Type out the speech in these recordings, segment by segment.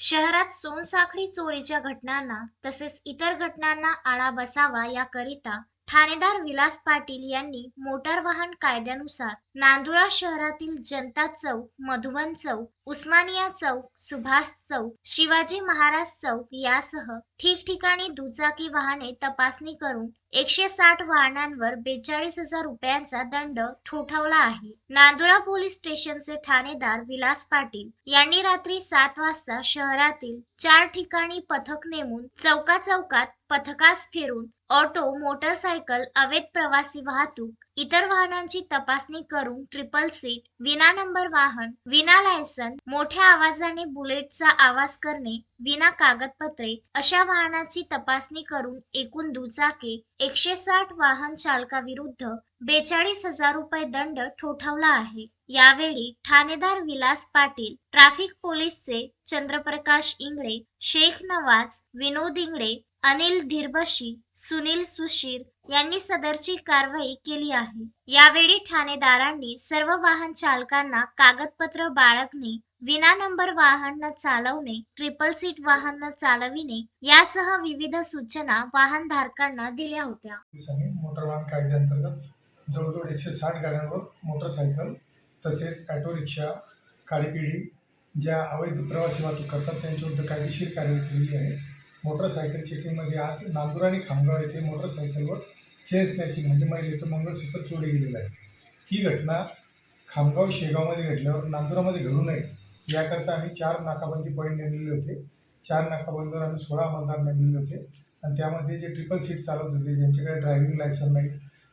शहरात सोनसाखळी चोरीच्या घटनांना तसेच इतर घटनांना आळा बसावा याकरिता ठाणेदार विलास पाटील यांनी मोटार वाहन कायद्यानुसार नांदुरा शहरातील जनता चौक मधुबन चौक उस्मानिया चौक सुभाष चौक शिवाजी महाराज चौक यासह ठिकठिकाणी दुचाकी वाहने तपासणी करून एकशे साठ वाहनांवर बेचाळीस हजार रुपयांचा दंड ठोठावला आहे. नांदुरा पोलीस स्टेशनचे ठाणेदार विलास पाटील यांनी रात्री सात वाजता शहरातील चार ठिकाणी पथक नेमून चौका चौकात पथकास फिरून ऑटो मोटरसायकल अवैध प्रवासी वाहतूक इतर वाहनांची तपासणी करून ट्रिपल सीट विना नंबर वाहन विना लायसन मोठ्या आवाजाने बुलेटचा आवाज करणे विना कागदपत्रे अशा वाहनाची तपासणी करून एकूण दुचाकी एकशे साठ वाहन चालकाविरुद्ध बेचाळीस हजार रुपये दंड ठोठावला आहे. यावेळी ठाणेदार विलास पाटील ट्रॅफिक पोलीसचे चंद्रप्रकाश इंगळे शेख नवाज विनोद इंगळे अनिल धीरबशी सुनील सुशीर यांनी सदरची कारवाई केली आहे. यावेळी ठाणेदारांनी सर्व वाहन चालकांना कागदपत्र बाळगणे विना नंबर वाहन न चालवणे ट्रिपल सीट वाहन न चालविणे यासह विविध सूचना वाहन धारकांना दिल्या होत्या. मोटर वाहन कायद्याअंतर्गत जवळजवळ एकशे साठ गाड्यांवर मोटरसायकल तसेच ऑटो रिक्षा काळीपिढी ज्या अवैध प्रवासी वाहतूक करतात त्यांच्याविरुद्ध कायदेशीर कारवाई केलेली आहे. मोटरसायकल चेकिंगमध्ये आज नांदूर आणि खामगाव येथे मोटरसायकलवर चेन स्नॅचिंग म्हणजे महिलेचं मंगळसूत्र चोरी गेलेलं आहे. ही घटना खामगाव शेगावमध्ये घडल्यावर नांदुरामध्ये घडू नये याकरता आम्ही चार नाकाबंदी पॉईंट नेमलेले होते. चार नाकाबंदीवर आम्ही सोळा अंमलदार नेमलेले होते. आणि त्यामध्ये जे ट्रिपल सीट चालवत होते ज्यांच्याकडे ड्रायव्हिंग लायसन नाही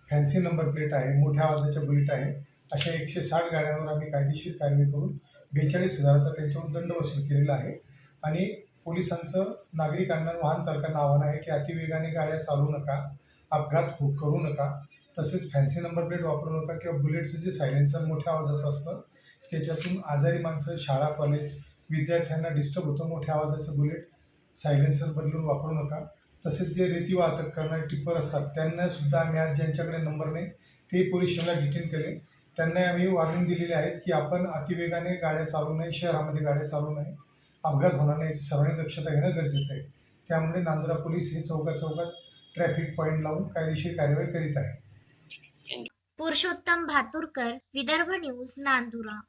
फॅन्सी नंबर प्लेट आहे मोठ्या आवाजाच्या बुलेट आहे अशा एकशे साठ गाड्यांवर आम्ही कायदेशीर कारवाई करून बेचाळीस हजाराचा त्यांच्यावर दंड वसूल केलेला आहे. आणि पोलिसांचं नागरिकांना वाहन चालकांना आव्हान आहे की अतिवेगाने गाड्या चालवू नका अपघात हो- करू नका तसेच फॅन्सी नंबर प्लेट वापरू नका किंवा बुलेटचं जे सायलेन्सर मोठ्या आवाजाचं असतं त्याच्यातून आजारी माणसं शाळा कॉलेज विद्यार्थ्यांना डिस्टर्ब होतं मोठ्या आवाजाचं बुलेट सायलेन्सर बदलून वापरू नका. तसेच जे रेती वाहतूक करणारे टिप्पर असतात त्यांना सुद्धा आम्ही आज ज्यांच्याकडे नंबर नाही ते पोलीस स्टेशनला डिटेन केले. त्यांना आम्ही वॉर्निंग दिलेली आहेत की आपण अतिवेगाने गाड्या चालवू नये शहरामध्ये गाड्या चालवू नये. अपघात होणार नाही याची सर्वांनी दक्षता घेणं गरजेचं आहे. त्यामुळे नांदुरा पोलीस हे चौका चौकात ट्रॅफिक पॉईंट लावून कायदेशीर कार्यवाही करीत आहे पुरुषोत्तम भातुरकर विदर्भ न्यूज नांदुरा.